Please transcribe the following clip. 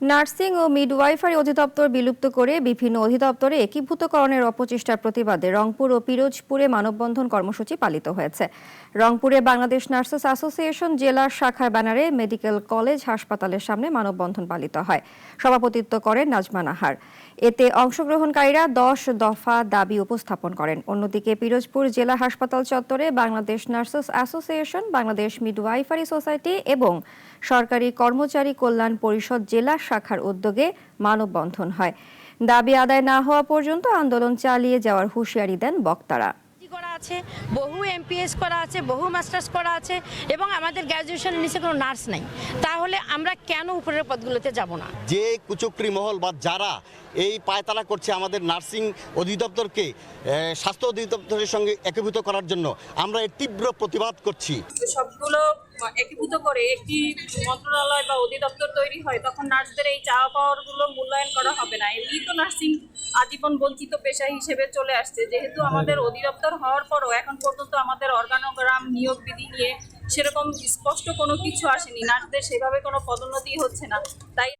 Nursing ও midwifery অধিদপ্তর বিলুপ্ত করে বিভিন্ন অধিদপ্তরে একীভূতকরণের অপচেষ্টার প্রতিবাদে রংপুর ও পিরোজপুরে মানববন্ধন কর্মসূচি পালিত হয়েছে। রংপুরে বাংলাদেশ নার্সেস অ্যাসোসিয়েশন জেলা শাখার ব্যানারে মেডিকেল কলেজ হাসপাতালের সামনে মানববন্ধন পালিত হয়। সভাপতিত্ব করেন নাজমা নাহার। এতে অংশগ্রহণকারীরা দশ দফা দাবি উপস্থাপন করেন। অন্যদিকে পিরোজপুর জেলা হাসপাতাল চত্বরে Bangladesh nurses association, Bangladesh midwifery society এবং সরকারি কর্মচারী কল্যাণ পরিষদ জেলা শাখার উদ্যোগে মানববন্ধন হয়। দাবি আদায় না হওয়া পর্যন্ত আন্দোলন চালিয়ে যাওয়ার হুঁশিয়ারি দেন বক্তারা। করা আছে বহু এমপিএস করা আছে বহু মাস্টার্স করা আছে এবং আমাদের গ্র্যাজুয়েশনের নিচে কোনো নার্স নাই। তাহলে আমরা কেন উপরের পদগুলোতে যাব না? যে কুচক্রি মহল বা যারা এই পায়তারা করছে আমাদের নার্সিং অধিদপ্তরকে স্বাস্থ্য অধিদপ্তরের সঙ্গে একীভূত করার জন্য আমরা এর তীব্র প্রতিবাদ করছি। সবগুলো একীভূত করে একটি মন্ত্রণালয় বা অধিদপ্তর তৈরি হয়, তখন নার্সদের এই চাওয়া পাওয়ারগুলো মূল্যায়ন করা হবে না। এমনি তো নার্সিং আজীবন বঞ্চিত পেশা হিসেবে চলে আসছে। যেহেতু আমাদের অধিদপ্তর হওয়ার পরও এখন পর্যন্ত আমাদের অর্গানোগ্রাম নিয়োগ বিধি নিয়ে সেরকম স্পষ্ট কোনো কিছু আসেনি। নার্সদের সেভাবে কোনো পদোন্নতি হচ্ছে না। তাই